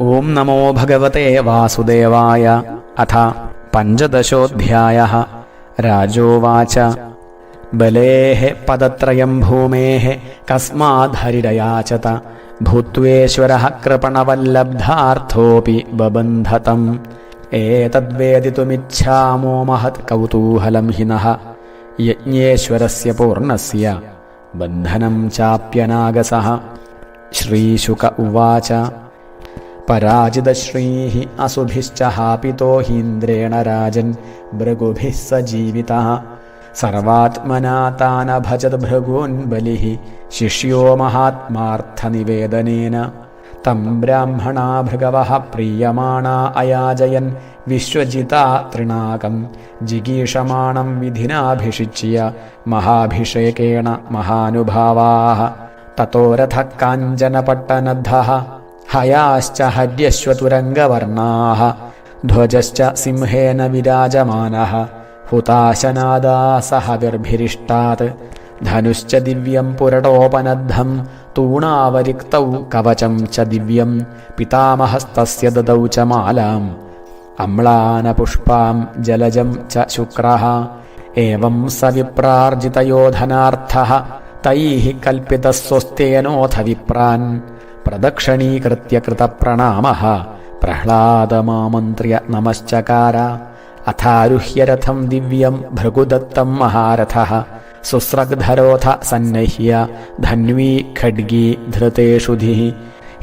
ഓം നമോ ഭഗവതേ വാസുദേവായ അഥ പഞ്ചദശോധ്യായ രാജോവാച. ബലേഹ പദത്രയം ഭൂമേഹ കസ്മാധരിരയാചത. ഭൂത്വേശ്വര കൃപണവല്ലബ്ധാർത്ഥോപി ബബന്ധതം. ഏതദ്വേദിതുമിച്ഛാമോ മഹത് കൗതൂഹലം ഹിനഃ യജ്ഞേശ്വരസ്യ പൂർണസ്യ ബന്ധനം ചാപ്യനാഗസഃ ശ്രീശുക ഉവാച. പരാജിതശ്രീഃ അസുഭിശ്ച ഹാപിതോ ഹീന്ദ്രേണ രാജൻ. ഭൃഗുഭിः സജീവിതഃ. സർവാത്മനാ താനഭജത് ഭൃഗോൻ ബലിഃ ശിഷ്യോ മഹാത്മാർത്ഥനിവേദനേന. തം ബ്രാഹ്മണാ ഭൃഗവഃ പ്രീയമാണ അയാജയൻ വിശ്വജിതാ തൃണാകം ജിഗീഷമാണം വിധിനാഭിഷിച്യ മഹാഭിഷേകേണ മഹാനുഭാവാ. തതോ കാഞ്ചനപട്ടനദ്ധ. ഹയാശ്ച ഹര്യശ്വതുരംഗവർണാഹ ധ്വജശ്ച സിംഹേന വിരാജമാനഃ ഹുതാശനാദാസഹവിർഭിരിഷ്ടാത് ധനുശ്ച ദിവ്യം പുരടോപനദ്ധം തൂണാവരിക്തൗ കവചം ച ദിവ്യം പിതാമഹസ്തസ്യ ദദൗ ച മാലാം അമ്ലാനപുഷ്പാം ജലജം ച ശുക്രഃ ഏവം സവിപ്രാർജിതയോധനാർത്ഥ തൈ കൽപ്പിതസ്വസ്തേനോഥ വിപ്രാൻ പ്രദക്ഷണീകൃത്യ കൃതപ്രണാമ പ്രഹ്ലാദമാമന്ത്ര്യ നമശ്ചകാര അഥാരുഹ്യരഥം ദിവ്യം ഭൃഗുദത്തം മഹാരഥ സുസ്രഗ്ധരോഥ സന്നഹ്യ ധന്വീ ഖഡ്ഗീ ധൃതേഷുധി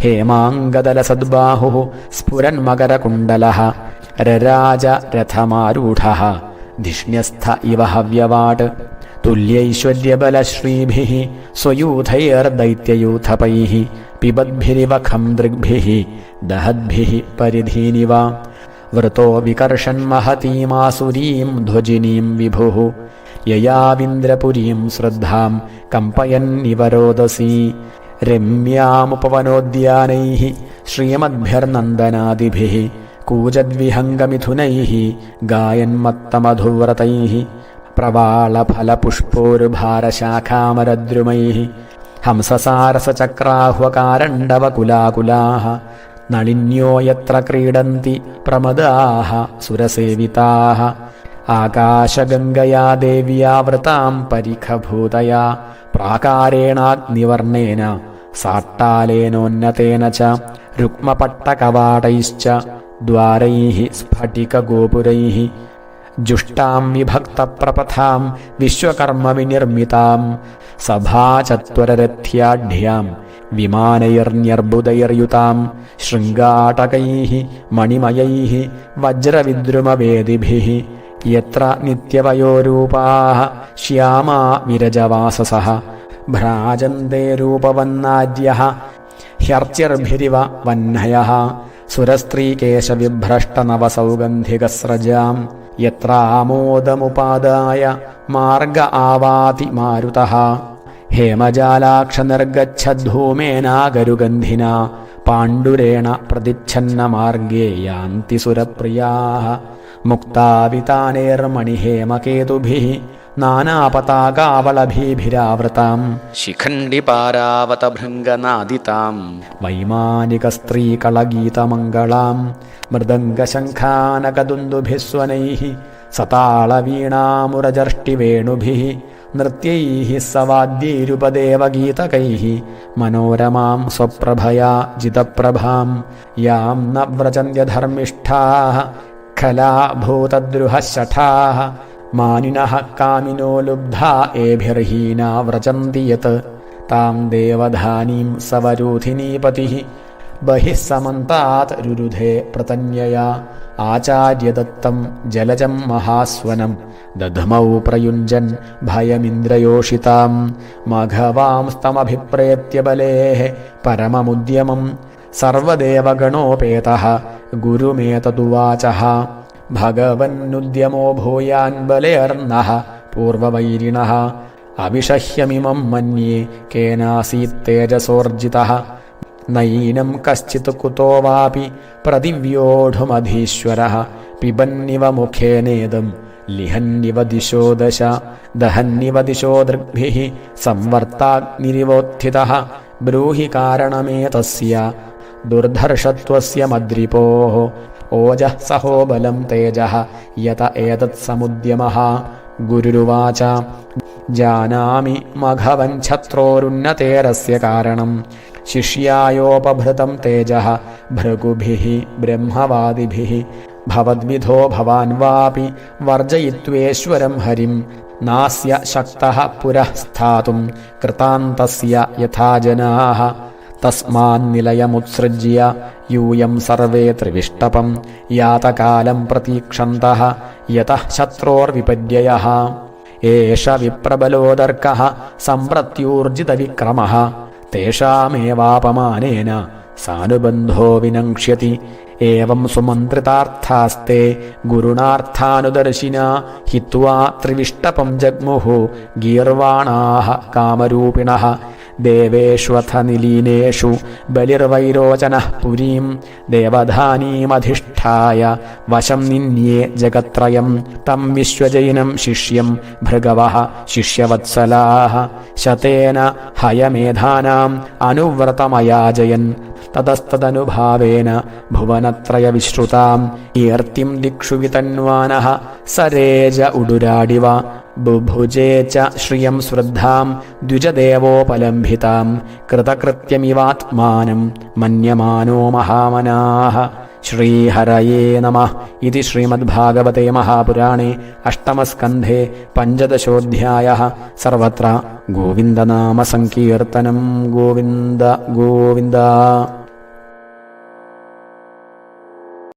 ഹേമാംഗദലസദ്ബാഹു സ്ഫുരന്മകരകുണ്ടല രരാജ രഥമാരൂഢ ധിഷ്ണ്യസ്ഥ ഇവ ഹവ്യവാട് തുല്യൈശ്വര്യബലശ്രീഭി സ്വയൂഥൈർദൈത്യയൂഥപൈ പിബദ്ഭിരിവ ഖം ദൃഗ്ഭിഹി ദഹദ്ഭിഹി പരിധീനിവ വൃത്തോ വികർഷൻ മഹതീമാസുരീം ധ്വജിനീം വിഭുഃ യയാവിന്ദ്രപുരീം ശ്രദ്ധാം കമ്പയന്നിവരോദസി രമ്യാമുപവനോദ്യാനൈ ശ്രീമദ്ഭിർനന്ദനാദിഭിः കൂജദ്വിഹംഗമിഥുനൈ ഗായന്മത്തമധുവ്രതൈ പ്രവാളഫലപുഷ്പോരുഭാരശാഖാമരദ്രുമൈ ഹംസസാരസചക്രാഹ്വകാരണ്ഡവകുലാകുലാഹ നളിന്യോ യത്ര ക്രീഡന്തി പ്രമദാഹ സുരസേവിതാഹ ആകാശഗംഗയാ ദേവ്യാ വൃതാം പരിഖഭൂതയാ പ്രാകാരേണാഗ്നിവർണേന സാട്ടാലേനോന്നതേന ച രുക്മപട്ടകവാടൈശ്ച ദ്വാരൈः स्फटिकगोपुरैः जुष्टां विभक्तप्रपथां विश्वकर्मविनिर्मितां सभाचत्वररथ्याढ्यां विमानैर्न्यर्बुदैर्युतां शृङ्गाटकैः मणिमयैः वज्रविद्रुमवेदिभिः यत्र नित्यवयोरूपाः श्यामा विरजवाससः भ्राजन्ते रूपवन्नाद्यः ह्यर्चिर्भिरिव वह्नयः सुरस्त्रीकेशविभ्रष्टनवसौगन्धिकस्रजां यत्रामोदमुपादाय മാർഗ ആവാതി മാരുത ഹേമജാലാക്ഷനിർഗച്ഛധൂമേനാഗരുഗന്ധിന പാണ്ഡുരേണ പ്രതിച്ഛന്ന മാർഗേ യാന്തി സുരപ്രിയാ. ശിഖണ്ഡി നാനാപതാകാവളഭീഭിരാവൃതാം. വൈമാനിക സ്ത്രീകളഗീതമംഗളാം മൃദംഗശംഖാനകദുന്ദുഭിസ്വനൈ सतालवीणामुरजर्ष्टिवेणुभिः नृत्यैः सवाद्यैरुपदेवगीतकैः मनोरमां स्वप्रभया जितप्रभां यां न व्रजन्त्यधर्मिष्ठाः खलाभूतद्रुहः शठाः मानिनः कामिनो लुब्धा एभिर्हीना व्रजन्ति यत् तां देवधानीं ബഹിസ്സമന്താത് രുരുധേ പ്രതന്യയാ ആചാര്യദത്തം ജലജം മഹാസ്വനം ദധമൗ പ്രയുഞ്ജൻ ഭയമിന്ദ്രയോഷിതാം മഘവാംസ്തമഭിപ്രേത്യ ബലേഃ പരമമുദ്യമം സർവദേവഗണോപേത ഗുരുമേതതുവാച ഭഗവന്നുദ്യമോ ഭൂയാൻ ബലേർണ പൂർവവൈരിണ അവിഷഹ്യമിമം മന്യേ കേനാസീത്തേജസോർജിത നൈനം കശ്ചിത് കുതോ വാപി പ്രതിവ്യോഢുമധീശ്വര പിബന്നിവ മുഖേനേതം ലിഹന്നിവ ദിശോ ദശ ദഹന്നിവ ദിശോ ദൃഗ്ഭി സംവർത്താഗ്നിരിവോത്ഥിത ബ്രൂഹി കാരണമേ തസ്യ ദുർധർഷത്വസ്യ മദ്രിപോ ഓജഃ സഹോ ബലം തേജഃ യത ഏതത് സമുദ്യമഃ ഗുരുരുവാച ജാനാമി മഘവൻ ഛത്രോരുന്നതേരസ്യ കാരണം ശിഷ്യായോപഭൃതം തേജ ഭൃഗുഭിः ബ്രഹ്മവാദിഭിः ഭവദ്വിധോ ഭവാൻ വാപി വർജയിത്വേശ്വരം ഹരിം നാസ്യ ശക്തഃ പുരഃ സ്ഥാതും കൃതാന്തസ്യ യഥാ ജനാः തസ്മാന്നിലയമുത്സൃജ്യ യൂയം സർവേ ത്രിവിഷ്ടപം യാതകാലം പ്രതീക്ഷന്തः യതഃ ശത്രോർവിപര്യയः ഏഷ വിപ്രബലോദർക്കഃ സംപ്രത്യൂർജിതവിക്രമः തേഷാമേവാപമാനേന സാനുബന്ധോ വിനങ്ഷ്യതി ഏവം സുമന്ത്രിതാർത്ഥാസ്തേ ഗുരുണാർത്ഥാനുദർശിന ഹിത്വാ ത്രിവിഷ്ടപം ജഗ്മുഹു ഗീർവാണാഹ കാമരൂപിണഹ ദേവേഷ്വഥ നിലീനേഷു ബലിർവൈരോചന പുരീം ദേവധാനീമധിഷ്ഠായ വശം നിന്യേ ജഗത്രയം തം വിശ്വജൈനം ശിഷ്യം ഭൃഗവ ശിഷ്യവത്സലാ ശതേന ഹയമേധാനാം അനുവ്രതമയാജയൻ തതസ്തദനുഭാവേന ഭുവനത്രയവിശ്രുതാം കീർത്തിം ദിക്ഷു വിതന്വാന സരേജ ഉടുരാടിവ ബുഭുജേ ച ശ്രിയം ശ്രദ്ധാം ദ്വിജദേവോപലംഭിതാം. കൃതകൃത്യമിവാത്മാനം മന്യമാനോ മഹാമനാഹ ശ്രീഹരയേ നമ. ഇതി ശ്രീമദ്ഭാഗവതേ മഹാപുരാണേ അഷ്ടമസ്കന്ധേ പഞ്ചദശോധ്യായ. സർവത്ര ഗോവിന്ദനാമസങ്കീർത്തനം ഗോവിന്ദ ഗോവിന്ദ.